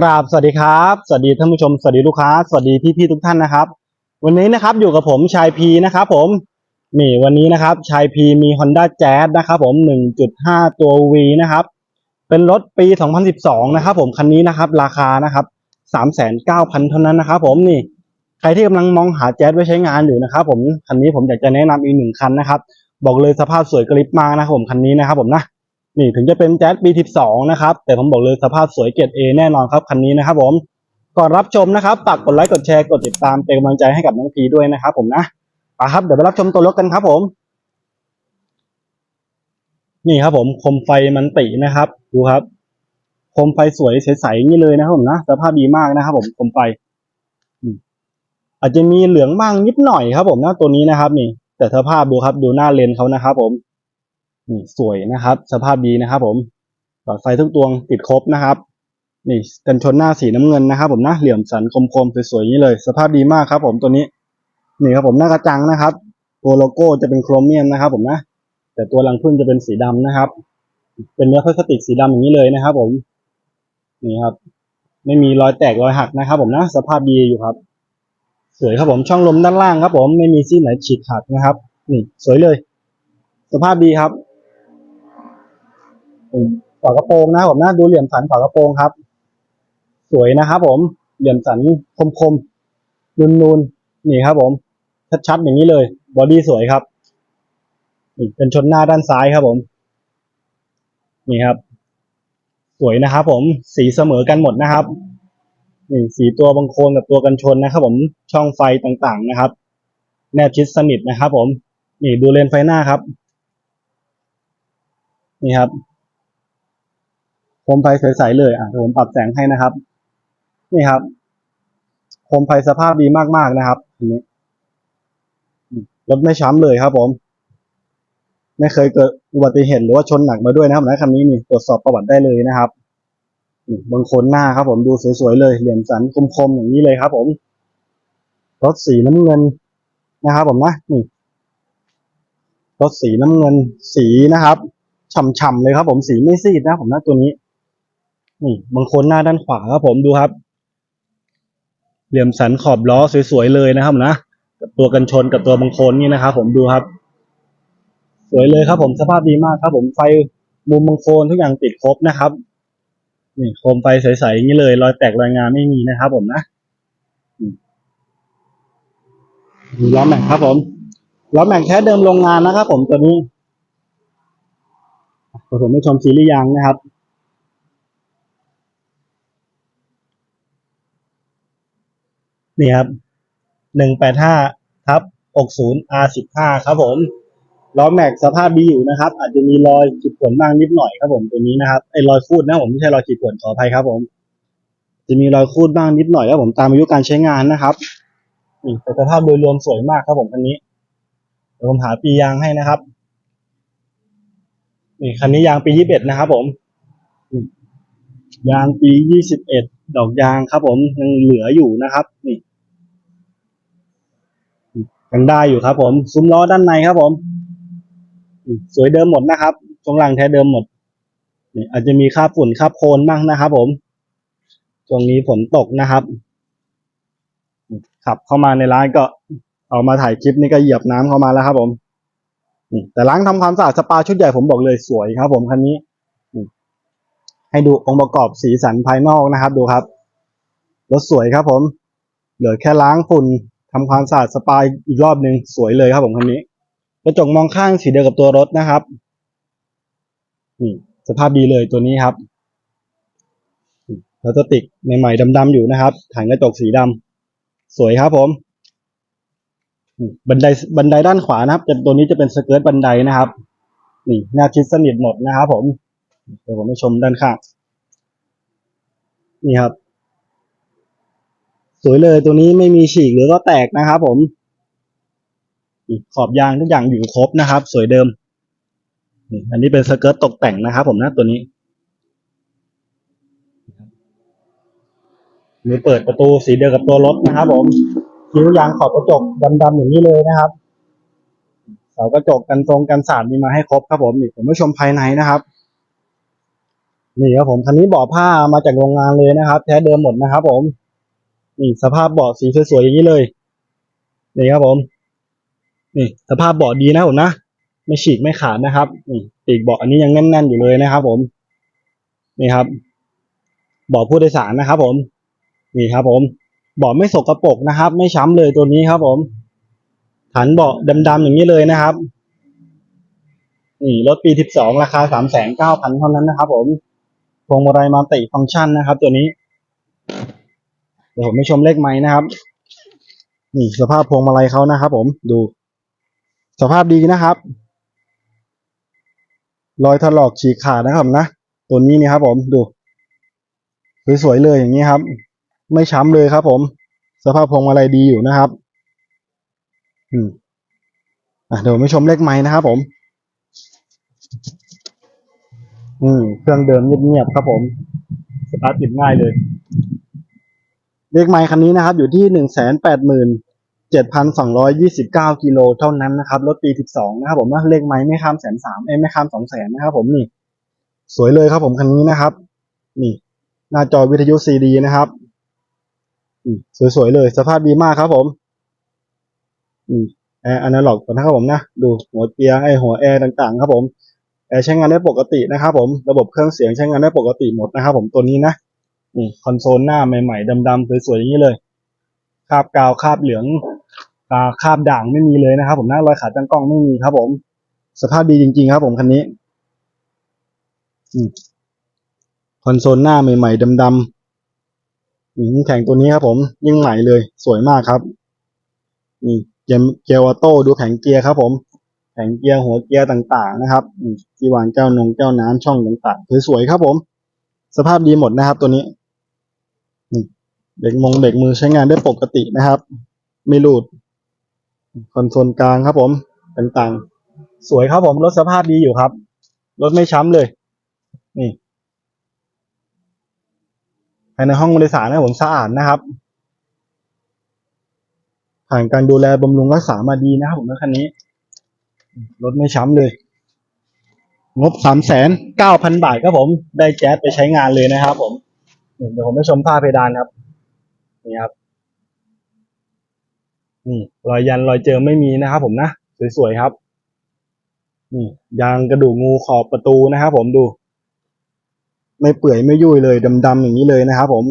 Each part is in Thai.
กราบสวัสดีครับ สวัสดีท่านผู้ชม สวัสดีลูกค้า สวัสดีพี่ๆทุกท่านนะครับ วันนี้นะครับอยู่กับผมชายพีนะครับผมนี่วันนี้นะครับชายพีมี Honda Jazz นะครับผม 1.5 ตัว V นะครับ เป็นรถปี 2012 นะครับผมคันนี้นะครับ ราคานะครับ 3,900เท่านั้นนะครับผมนี่ใครที่กำลังมองหาแจ๊สไว้ใช้งานอยู่นะครับผมคันนี้ผมอยากจะแนะนำอีกหนึ่งคันนะครับ บอกเลยสภาพสวยกริบมากนะครับผมคันนี้นะครับผมนะ นี่ถึงจะเป็นแจ๊สปี12 นะครับ แต่ผมบอกเลยสภาพสวยเกรดเอแน่นอนครับคันนี้นะครับผมก่อนรับชมนะครับฝากกดไลค์กดแชร์กดติดตามเป็นกำลังใจให้กับน้องพีด้วยนะครับผมนะไปครับเดี๋ยวไปรับชมตัวรถกันครับผม นี่ครับผมคมไฟมันตินะครับ ดูครับคมไฟสวยใสๆนี้เลยนะครับผมนะสภาพดีมากนะครับ ผมคมไฟอืมอาจจะมีเหลืองบ้างนิดหน่อยครับ ผมนะตัวนี้นะครับ นี่ แต่สภาพดูครับดูหน้าเลนเขานะครับ ผม นี่สวยนะครับ สภาพดีนะครับ ผมหลอดไฟทุกดวงติดครบนะครับนี่กันชนหน้าสีน้ำเงินนะครับ ผมนะเหลี่ยมสันคมๆสวยๆนี้เลย สภาพดีมากครับ ผมตัวนี้นี่ครับผมหน้ากระจังนะครับ ตัวโลโก้จะเป็นโครเมียมนะครับ ผมนะแต่ตัวรังพึ่งจะเป็นสีดำนะครับ เป็นเนื้อพลาสติกสีดำอย่างนี้เลยนะครับ ผมนี่ครับ ไม่มีรอยแตกรอยหักนะครับ ผมนะสภาพดีอยู่ครับ สวยครับผมช่องลมด้านล่างครับ ผมไม่มีซี่ไหนฉีกขาดนะครับ นี่ สวยเลย สภาพดีครับ ฝากระโปรงนะครับผมนะดูเหลี่ยมสันฝากระโปรงครับ สวยนะครับผมเหลี่ยมสันคมๆนูนๆนี่ครับผม ชัดๆอย่างนี้เลย บอดี้สวยครับนี่เป็นชนหน้าด้านซ้ายครับผม นี่ครับ สวยนะครับผมสีเสมอกันหมดนะครับนี่สีตัวบังโคลนกับตัวกันชนนะครับ ผมช่องไฟต่างๆนะครับ แนบชิดสนิทนะครับ ผม นี่ดูเลนไฟหน้าครับ นี่ครับ มไฟใสๆเลยอะผมปรับแสงให้นะครับ นี่ครับโคมไฟสภาพดีมากๆนะครับอันนี้รถไม่ช้ำเลยครับ ผม ไม่เคยเกิดอุบัติเหตุหรือว่าชนหนักมาด้วยนะครับนะคันนี้นี่ตรวจสอบประวัติได้เลยนะครับบนโคนหน้าครับ ผมดูสวยๆเลย เหลี่ยมสันคมๆอย่างนี้เลยครับ ผมรถสีน้ำเงินนะครับ ผมนะนี่รถสีน้ำเงินสีนะครับฉ่ำๆเลยครับ ผมสีไม่ซีดนะผมนะตัวนี้ นี่บางคนหน้าด้านขวาครับผมดูครับ เหลี่ยมสันขอบล้อสวยๆเลยนะครับนะตัวกันชนกับตัวบางโคนนี่นะครับผมดูครับ สวยเลยครับผมสภาพดีมากครับ ผมไฟมุมบางโคนทุกอย่างติดครบนะครับนี่โคมไฟใสๆอย่างนี้เลย รอยแตกรอยงามไม่มีนะครับผมนะล้อแม็กครับผมล้อแม็กแท้เดิมโรงงานนะครับผมตัวนี้ผมไม่ชมซีรีส์ยางนะครับ นี่ครับหนึ่งแปดห้าทับหกศูนย์ R สิบห้าครับผมล้อแม็กสภาพดีอยู่นะครับ อาจจะมีรอยขีดข่วนบ้างนิดหน่อยครับผมตัวนี้นะครับไอ้รอยคูดนะผมไม่ใช่รอยขีดข่วนขออภัยครับผม จะมีรอยคูดบ้างนิดหน่อยครับผมตามอายุการใช้งานนะครับนี่แต่สภาพโดยรวมสวยมากครับผมคันนี้เดี๋ยวผมหาปียางให้นะครับนี่คันนี้ยางปียี่สิบเอ็ดนะครับผมยางปียี่สิบเอ็ดดอกยางครับผมยังเหลืออยู่นะครับ นี่ ยังได้อยู่ครับ ผมซุ้มล้อด้านในครับ ผม สวยเดิมหมดนะครับช่วงล่างแท้เดิมหมดนี่อาจจะมีคราบฝุ่นคราบโคลนบ้างนะครับ ผมช่วงนี้ฝนตกนะครับ ขับเข้ามาในร้านก็เอามาถ่ายคลิปนี่ก็เหยียบน้ำเข้ามาแล้วครับ ผมแต่ล้างทำความสะอาดสปาชุดใหญ่ผมบอกเลยสวยครับ ผมคันนี้ ให้ดูองค์ประกอบสีสันภายนอกนะครับ ดูครับรถสวยครับ ผม เหลือแค่ล้างฝุ่น ทำความสะอาดสปาอีกรอบหนึ่งสวยเลยครับผมคันนี้กระจกมองข้างสีเดียวกับตัวรถนะครับนี่สภาพดีเลยตัวนี้ครับพลาสติกใหม่ๆดำๆอยู่นะครับถังกระจกสีดำสวยครับผมบันไดบันไดด้านขวานะครับจะตัวนี้จะเป็นสเกิร์ตบันไดนะครับ นี่แนบชิดสนิทหมดนะครับผมเดี๋ยวผมให้ชมด้านข้างนี่ครับ วยเลยตัวนี้ไม่มีฉีกหรือว่าแตกนะครับผม ขอบยางทุกอย่างอยู่ครบนะครับ สวยเดิมนี่อันนี้เป็นสเกิร์ตตกแต่งนะครับ ผมนะตัวนี้มีเปิดประตูสีเดียวกับตัวรถนะครับ ผมคิ้วยางขอบกระจกดำๆอย่างนี้เลยนะครับเสากระจกกันทรงกันสาดมีมาให้ครบครับผมนี่ผมมาชมภายในนะครับ นี่ครับผมคันนี้บาะผ้ามาจากโรงงานเลยนะครับ แท้เดิมหมดนะครับ ผม นี่สภาพเบาะสีสวยๆอย่างนี้เลยนี่ครับผมนี่สภาพเบาะดีนะผมนะไม่ฉีกไม่ขาดนะครับนี่ปีกเบาะอันนี้ยังแน่นๆอยู่เลยนะครับ ผม นี่ครับเบาะผู้โดยสารนะครับ ผม นี่ครับ ผมเบาะไม่สกปรกนะครับ ไม่ช้ำเลยตัวนี้ครับ ผมฐานเบาะดำๆอย่างนี้เลยนะครับนี่รถปีสิบสองราคาสามแสนเก้าพันเท่านั้นนะครับ ผมพวงมาลัยมัลติฟังก์ชันนะครับ ตัวนี้ ดี๋ยวผมไปชมเลขไม้นะครับ นี่สภาพพวงมาลัยเขานะครับ ผมดู สภาพดีนะครับ รอยถลอกฉีกขาดนะครับนะตัวนี้นี่ครับ ผมดูสวยๆเลยอย่างนี้ครับ ไม่ช้ำเลยครับ ผม สภาพพวงมาลัยดีอยู่นะครับ อืมอะเดี๋ยวไม่ชมเลขไม้นะครับ ผม อืมเครื่องเดิมเงียบๆครับผมสตาร์ทติดง่ายเลย เลขไม้คันนี้นะครับ อยู่ที่หนึ่งแสนแปดหมื่นเจ็ดพันสองร้อยยี่สิบเก้ากิโลเท่านั้นนะครับ รถปีสิบสองนะครับผมนะเลขไม้ไม่ข้ามแสนสามเอ้ยไม่ข้ามสองแสนนะครับ ผมนี่ สวยเลยครับผมคันนี้นะครับ นี่ หน้าจอวิทยุซีดีนะครับอืมสวยๆเลย สภาพดีมากครับผมอืมแอร์อนาล็อกนะครับผมนะ ดูหัวเกียร์ไอหัวแอร์ต่างๆ ครับผมแอร์ใช้งานได้ปกตินะครับผม ระบบเครื่องเสียงใช้งานได้ปกติหมดนะครับผมตัวนี้นะ นี่คอนโซลหน้าใหม่ๆดำๆสวยๆอย่างนี้เลยคราบกาวคราบเหลืองตาคราบด่างไม่มีเลยนะครับ ผมหนะรอยขาดตั้งกล้องไม่มีครับ ผม สภาพดีจริง ๆ ครับ ผมคันนี้คอนโซลหน้าใหม่ๆดำๆนี่แข่งตัวนี้ครับ ผมยิ่งใหม่เลย สวยมากครับ นี่เกียร์เกียร์ออโต้ดูแผงเกียร์ครับผมแผงเกียร์หัวเกียร์ต่างๆนะครับที่วางแก้วนงแก้วน้ำช่องต่างๆสวยๆครับผม สภาพดีหมดนะครับตัวนี้ เด็กมงเด็กมือใช้งานได้ปกตินะครับ ไม่รูดคอนโซลกลางครับผมต่างๆ สวยครับผมรถสภาพดีอยู่ครับรถไม่ช้ำเลย นี่ภายในห้องบริษัทนะผมสะอาดนะครับ ผ่านการดูแลบำรุงรักษามาดีนะครับผมรถคันนี้ รถไม่ช้ำเลย งบสามแสนเก้าพันบาทครับผม ได้แจ๊สไปใช้งานเลยนะครับผม เดี๋ยวผมไปชมผ้าเพดานครับ นี่ครับ นี่รอยยันรอยเจิมไม่มีนะครับ ผมนะสวยๆครับ นี่ยางกระดูกงูขอบประตูนะครับผมดู ไม่เปื่อยไม่ยุ่ยเลยดำๆอย่างนี้เลยนะครับผม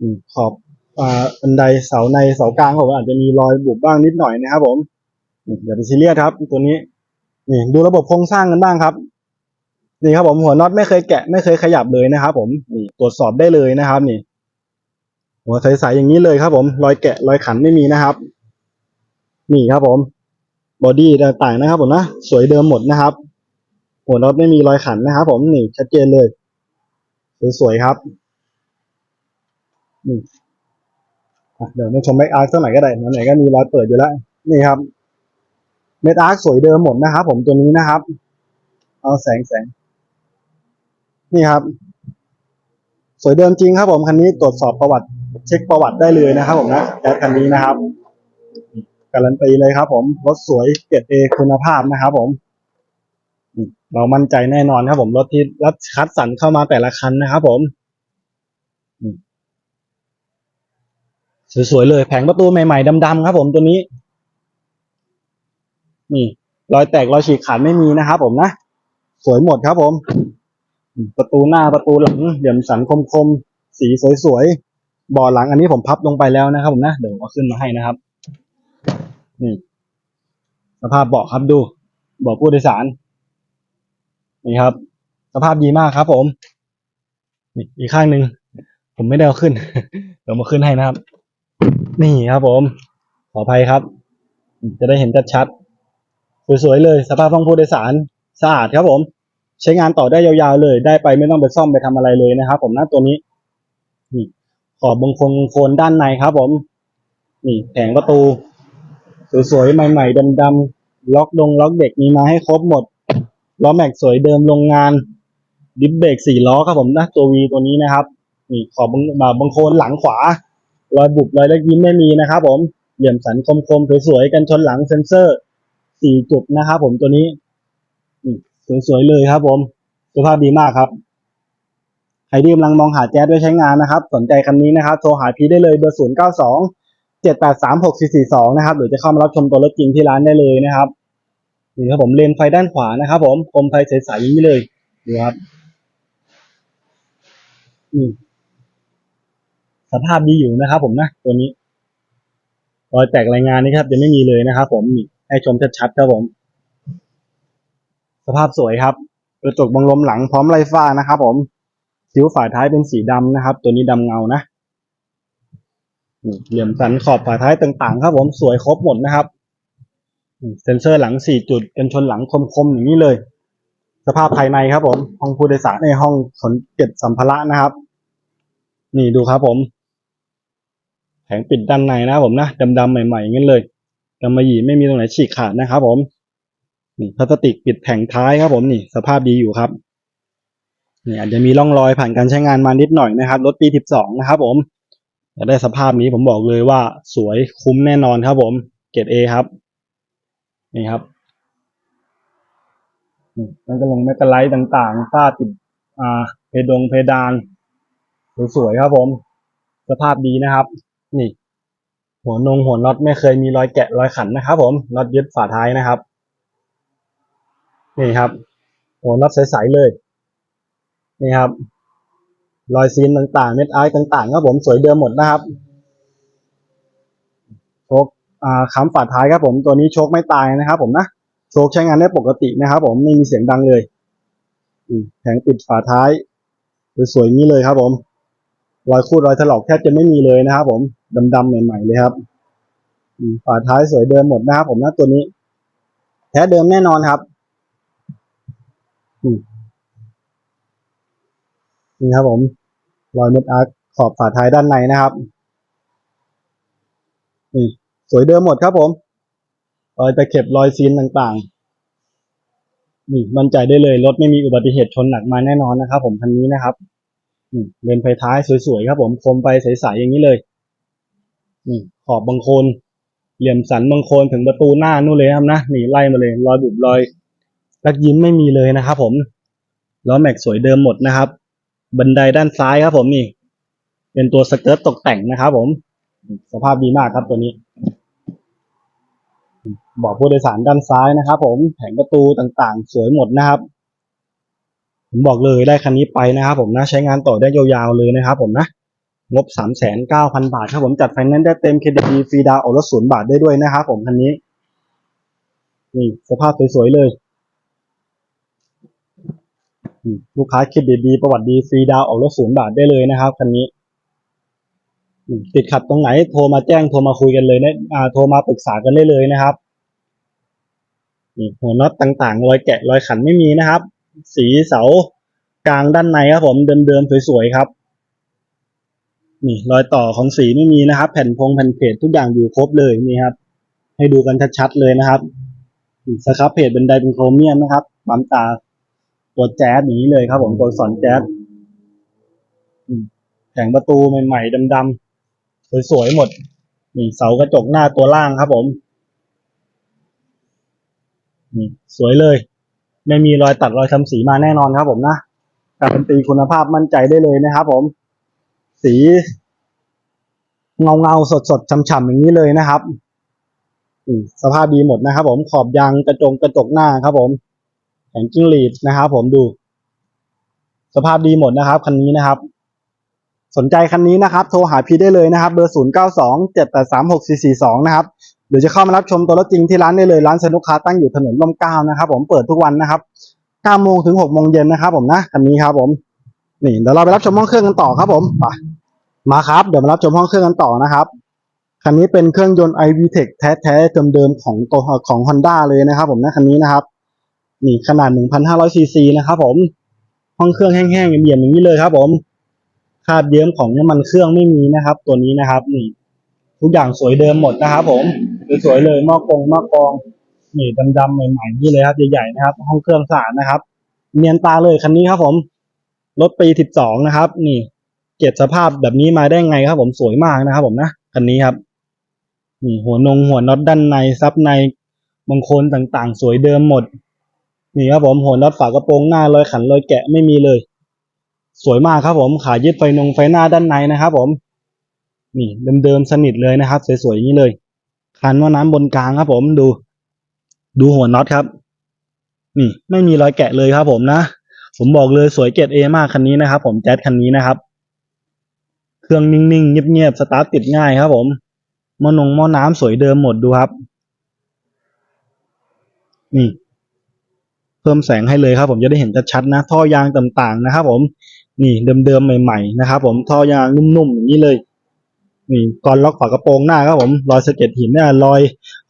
อขอบอ่าบันไดเสาในเสากลางผมอาจจะมีรอยบุบบ้างนิดหน่อยนะครับผมอย่าไปซีเรียสครับ ตัวนี้ นี่ ดูระบบโครงสร้างกันบ้างครับ นี่ครับผมหัวน็อตไม่เคยแกะไม่เคยขยับเลยนะครับผมนี่ตรวจสอบได้เลยนะครับ นี่ หัวใสๆอย่างนี้เลยครับ ผม รอยแกะรอยขันไม่มีนะครับ นี่ครับผม บอดี้ต่างๆนะครับ ผมนะ สวยเดิมหมดนะครับ หัวน็อตไม่มีรอยขันนะครับ ผมนี่ชัดเจนเลย สวยๆครับนี่เดี๋ยวมาชมแม็กอาร์คสักหน่อยก็ได้ไหนก็มีรอยเปิดอยู่แล้ว นี่ครับ เม็ดอาร์คสวยเดิมหมดนะครับ ผมตัวนี้นะครับ เอาแสงแสง นี่ครับ สวยเดิมจริงครับผมคันนี้ตรวจสอบประวัติ เช็คประวัติได้เลยนะครับผมนะแอดคันนี้นะครับ การันตีเลยครับ ผมรถสวยเกรดเอคุณภาพนะครับผมอืมเรามั่นใจแน่นอนครับ ผมรถที่รัดคัดสรรเข้ามาแต่ละคันนะครับผมสวยๆเลยแผงประตูใหม่ๆดำๆครับ ผมตัวนี้ นี่รอยแตกรอยฉีกขาดไม่มีนะครับผมนะสวยหมดครับผม ประตูหน้าประตูหลังเหลี่ยมสันคมๆสีสวยๆ บาะหลังอันนี้ผมพับลงไปแล้วนะครับผมนะเดี๋ยวผมเอาขึ้นมาให้นะครับ นี่ สภาพเบาะครับดูเบาะผู้โดยสาร นี่ครับ สภาพดีมากครับผมนี่อีกข้างหนึ่งผมไม่ได้เอาขึ้น เดี๋ยวมาขึ้นให้นะครับ นี่ครับผม ขออภัยครับ จะได้เห็นชัดๆสวยๆเลย สภาพห้องผู้โดยสารสะอาดครับผม ใช้งานต่อได้ยาวๆเลย ได้ไปไม่ต้องไปซ่อมไปทำอะไรเลยนะครับ ผมน้าตัวนี้ ขอบบงคงโคนด้านในครับผม นี่แผงประตู สวยๆ ใหม่ๆดำๆล็อกดงล็อกเด็กมีมาให้ครบหมด ล้อแม็กสวยเดิมโรงงาน ดิฟเบรกสี่ล้อครับผมนะตัววีตัวนี้นะครับ นี่ขอบบงบบางโคนหลังขวา รอยบุบรอยเล็กยิ้มไม่มีนะครับผม เหลี่ยมสันคมๆสวยๆกันชนหลังเซ็นเซอร์สี่จุดนะครับผมตัวนี้นี่สวยๆเลยครับผมสภาพดีมากครับ ใครที่กำลังมองหาแจ๊สไว้ใช้งานนะครับ สนใจคันนี้นะครับ โทรหาพีได้เลยเบอร์ 0 9 2 7 8 3 6 4 4 2 นะครับ หรือจะเข้ามารับชมตัวรถจริงที่ร้านได้เลยนะครับนี่ครับผมเลนไฟด้านขวานะครับ ผมคมไฟใสๆอย่างนี้เลยดูครับนี่สภาพดีอยู่นะครับ ผมนะตัวนี้รอยแตกรายงานนี่ครับจะไม่มีเลยนะครับผมนี่ให้ชมชัดๆครับผม สภาพสวยครับกระจกบังลมหลังพร้อมไล่ฟ้านะครับผม คิ้วฝาท้ายเป็นสีดำนะครับ ตัวนี้ดำเงานะเหลี่ยมสันขอบฝาท้ายต่างๆ ครับ ผมสวยครบหมดนะครับเซ็นเซอร์หลังสี่จุดกันชนหลังคมๆอย่างนี้เลย สภาพภายในครับ ผมห้องผู้โดยสารในห้องขนเก็บสัมภาระนะครับ นี่ดูครับ ผมแผงปิดด้านในนะครับผมนะดำๆใหม่ๆอย่างนี้เลยกำมะหยี่ไม่มีตรงไหนฉีกขาดนะครับ ผมนี่พลาสติกปิดแผงท้ายครับ ผมนี่ สภาพดีอยู่ครับ นี่อาจจะมีร่องรอยผ่านการใช้งานมานิดหน่อยนะครับรถปี 12 นะครับผมแต่ได้สภาพนี้ผมบอกเลยว่าสวยคุ้มแน่นอนครับผม เกรดเอครับ นี่ครับนี่มันก็ลงแมกกาไลท์ต่างๆฝ้าติดอ่าเพดงเพดานสวยๆครับผม สภาพดีนะครับ นี่ หัวนงหัวน็อตไม่เคยมีรอยแกะรอยขันนะครับผมน็อตยึดฝาท้ายนะครับ นี่ครับ หัวน็อตใสๆเลย นี่ครับ รอยซีนต่างๆ เม็ดไอซ์ต่างๆครับผมสวยเดิมหมดนะครับโชคอ่าค้ำฝาท้ายครับผมตัวนี้โชคไม่ตายนะครับ ผมนะโชคใช้งานได้ปกตินะครับ ผมไม่มีเสียงดังเลยแผงปิดฝาท้ายสวยๆอย่างนี้เลยครับผมรอยคูดรอยถลอกแทบจะไม่มีเลยนะครับ ผมดำๆใหม่ๆเลยครับฝาท้ายสวยเดิมหมดนะครับผมนะตัวนี้ แท้เดิมแน่นอนครับ นี่ครับผมรอยเม็ดอาร์คขอบฝาท้ายด้านในนะครับนี่สวยเดิมหมดครับผมรอยตะเข็บรอยซีนต่างๆนี่มั่นใจได้เลยรถไม่มีอุบัติเหตุชนหนักมาแน่นอนนะครับ ผมคันนี้นะครับนี่เลนไฟท้ายสวยๆครับผมคมไปใสๆอย่างนี้เลยนี่ขอบบางโคนเหลี่ยมสันบางโคนถึงประตูหน้านู่นเลยครับนะนี่ไล่มาเลยรอยบุบรอยลักยิ้มไม่มีเลยนะครับผมล้อแม็กสวยเดิมหมดนะครับ บันไดด้านซ้ายครับผมนี่ เป็นตัวสเกิร์ตตกแต่งนะครับผม สภาพดีมากครับตัวนี้ บอกผู้โดยสารด้านซ้ายนะครับผมแผงประตูต่างๆ สวยหมดนะครับ ผมบอกเลยได้คันนี้ไปนะครับผมนะ ใช้งานต่อได้ยาวๆเลยนะครับผมนะงบสามแสนเก้าพันบาทครับผมจัดไฟแนนซ์ได้เต็มเครดิตฟรีดาวออกรถศูนย์บาทได้ด้วยนะครับผมคันนี้ นี่สภาพสวยๆเลย ลูกค้าครดิตดีๆ ประวัติดีฟรีดาวออกรถศูนย์บาทได้เลยนะครับคันนี้ ติดขัดตรงไหนโทรมาแจ้งโทรมาคุยกันเลยนะอ่าโทรมาปรึกษากันได้เลยนะครับนี่หัวน็อตต่างๆ รอยแกะรอยขันไม่มีนะครับ สีเสากลางด้านในครับผมเดิมๆสวยๆครับนี่รอยต่อของสีไม่มีนะครับ แผ่นพงแผ่นเพจทุกอย่างอยู่ครบเลยนี่ครับ ให้ดูกันชัดๆเลยนะครับสครับเพจเป็นไดเป็นโครเมียมนะครับปั๊มตา ตัวแจ๊สอย่างนี้เลยครับ ผมตัวสอนแจ๊สอืมแผงประตูใหม่ๆดำๆสวยๆหมดนี่เสากระจกหน้าตัวล่างครับ ผมนี่สวยเลย ไม่มีรอยตัดรอยทำสีมาแน่นอนครับผมนะการันตีคุณภาพมั่นใจได้เลยนะครับ ผม สีเงาเงาสดสดฉ่ำๆอย่างนี้เลยนะครับสภาพดีหมดนะครับ ผมขอบยางกระจงกระจกหน้าครับ ผม งจิ้งหรีดนะครับผมดู สภาพดีหมดนะครับ คันนี้นะครับ สนใจคันนี้นะครับ โทรหาพี่ได้เลยนะครับ เบอร์ 0 9 2 7 8 3 6 4 4 2 นะครับหรือจะเข้ามารับชมตัวรถจริงที่ร้านได้เลยร้านสนุกคาตั้งอยู่ถนนร่มเกล้านะครับผมเปิดทุกวันนะครับ9โมงถึง6โมงเย็นนะครับ ผมนะคันนี้ครับผมนี่เดี๋ยวเราไปรับชมห้องเครื่องกันต่อครับผมไปมาครับ เดี๋ยวมารับชมห้องเครื่องกันต่อนะครับคันนี้เป็นเครื่องยนต์ iVTEC แท้ๆเดิมๆของตัวของ Honda เลยนะครับ ผมนะคันนี้นะครับ นี่ขนาด 1,500ซีซีนะครับผม ห้องเครื่องแห้งๆเยี่ยมๆอย่างนี้เลยครับ ผมคาบเยิ้มของน้ำมันเครื่องไม่มีนะครับ ตัวนี้นะครับ นี่ ทุกอย่างสวยเดิมหมดนะครับ ผมสวยๆเลยหม้อกงหม้อกองนี่ดำๆใหม่ๆนี่เลยครับใหญ่ๆนะครับ ห้องเครื่องสะอาดนะครับ เนียนตาเลยคันนี้ครับ ผมรถปี12นะครับ นี่ เก็บสภาพแบบนี้มาได้ไงครับ ผมสวยมากนะครับ ผมนะคันนี้ครับนี่หัวนงหัวน็อตด้านในซับในบางคนต่างๆ สวยเดิมหมด นี่ครับผมหัวน็อตฝากระโปรงหน้ารอยขันรอยแกะไม่มีเลย สวยมากครับผมขายึดไฟนงไฟหน้าด้านในนะครับ ผม นี่เดิมๆสนิทเลยนะครับ สวยๆอย่างนี้เลยคันว่าน้ำบนกลางครับ ผมดู ดูหัวน็อตครับ นี่ ไม่มีรอยแกะเลยครับผมนะผมบอกเลยสวยเกรดเอมากคันนี้นะครับ ผมแจ๊ดคันนี้นะครับ เครื่องนิ่งๆเงียบๆสตาร์ทติดง่ายครับ ผมมอนงมอน้ำสวยเดิมหมดดูครับ นี่ พิ่มแสงให้เลยครับ ผมจะได้เห็นชัดๆนะ ท่อยางต่างๆนะครับ ผมนี่เดิมๆใหม่ๆนะครับ ผมท่อยางนุ่มๆอย่างนี้เลยนี่ก่อนล็อกฝากระโปรงหน้าครับผมรอยสะเก็ดหินเนี่ยรอย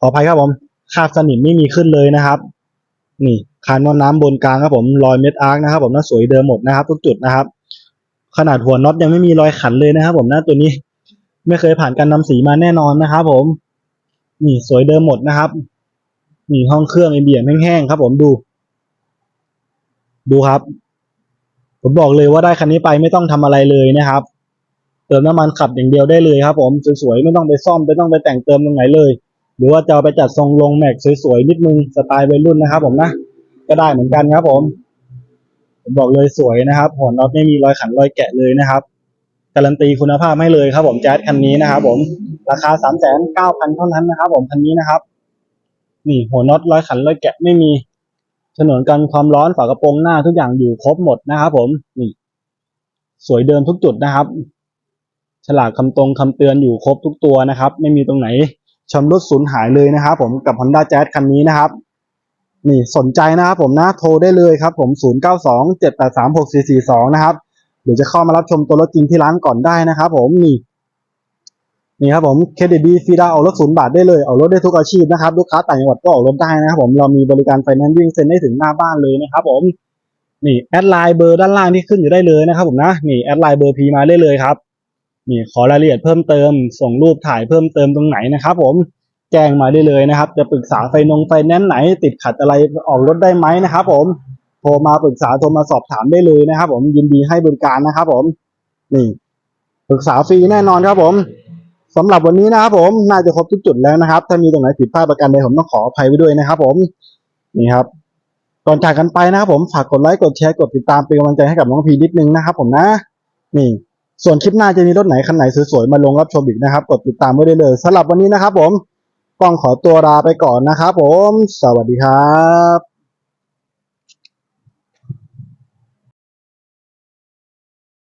ขออภัยครับผมคาบสนิมไม่มีขึ้นเลยนะครับ นี่คานน้ำบนกลางครับผมรอยเม็ดอาร์คนะครับ ผมน่าสวยเดิมหมดนะครับ ทุกจุดนะครับ ขนาดหัวน็อตยังไม่มีรอยขันเลยนะครับ ผมนะตัวนี้ ไม่เคยผ่านการนำสีมาแน่นอนนะครับ ผม นี่สวยเดิมหมดนะครับ นี่ห้องเครื่องไอเบียมแห้งๆครับ ผมดู ดูครับ ผมบอกเลยว่าได้คันนี้ไปไม่ต้องทำอะไรเลยนะครับ เติมน้ำมันขับอย่างเดียวได้เลยครับผมสวยๆไม่ต้องไปซ่อมไม่ต้องไปแต่งเติมตรงไหนเลย หรือว่าจะเอาไปจัดทรงลงแม็กสวยๆนิดนึงสไตล์วัยรุ่นนะครับ ผมนะก็ได้เหมือนกันครับ ผมผมบอกเลยสวยนะครับหัวน็อตไม่มีรอยขันรอยแกะเลยนะครับการันตีคุณภาพให้เลยครับ ผมแจ๊สคันนี้นะครับ ผมราคาสามแสนเก้าพันเท่านั้นนะครับ ผมคันนี้นะครับ นี่หัวน็อตรอยขันรอยแกะไม่มี ฉนวนกันความร้อนฝากระโปรงหน้าทุกอย่างอยู่ครบหมดนะครับผมนี่สวยเดิมทุกจุดนะครับ ฉลากคำตรงคำเตือนอยู่ครบทุกตัวนะครับ ไม่มีตรงไหนชำรุดสูญหายเลยนะครับ ผมกับ Honda Jazz คันนี้นะครับ นี่สนใจนะครับผมนะโทรได้เลยครับ ผม 092 783 6442 นะครับหรือจะเข้ามารับชมตัวรถจริงที่ร้านก่อนได้นะครับ ผมนี่ นี่ครับผมเครดิตดีฟรีดาวออกรถศูนย์บาทได้เลยออกรถได้ทุกอาชีพนะครับลูกค้าต่างจังหวัดก็ออกรถได้นะครับผมเรามีบริการไฟแนนซ์วิ่งเซ็นได้ถึงหน้าบ้านเลยนะครับผมนี่แอดไลน์เบอร์ด้านล่างที่ขึ้นอยู่ได้เลยนะครับผมนะนี่แอดไลน์เบอร์พีมาได้เลยครับนี่ขอรายละเอียดเพิ่มเติม ส่งรูปถ่ายเพิ่มเติมตรงไหนนะครับผมแจ้งมาได้เลยนะครับ จะปรึกษาไฟนงไฟแนนซ์ไหน ติดขัดอะไรออกรถได้ไหมนะครับผมโทรมาปรึกษาโทรมาสอบถามได้เลยนะครับ ผมยินดีให้บริการนะครับ ผม นี่ปรึกษาฟรีแน่นอนครับผม สำหรับวันนี้นะครับผมน่าจะครบทุกจุดแล้วนะครับ ถ้ามีตรงไหนผิดพลาดประการใดผมต้องขออภัยไว้ด้วยนะครับ ผมนี่ครับ ก่อนจากกันไปนะครับ ผมฝากกดไลค์กดแชร์กดติดตามเป็นกำลังใจให้กับน้องพีนิดนึงนะครับ ผมนะ นี่ ส่วนคลิปหน้าจะมีรถไหนคันไหนสวยๆมาลงรับชมอีกนะครับ กดติดตามไว้ได้เลยสำหรับวันนี้นะครับ ผมต้องขอตัวลาไปก่อนนะครับ ผม สวัสดีครับ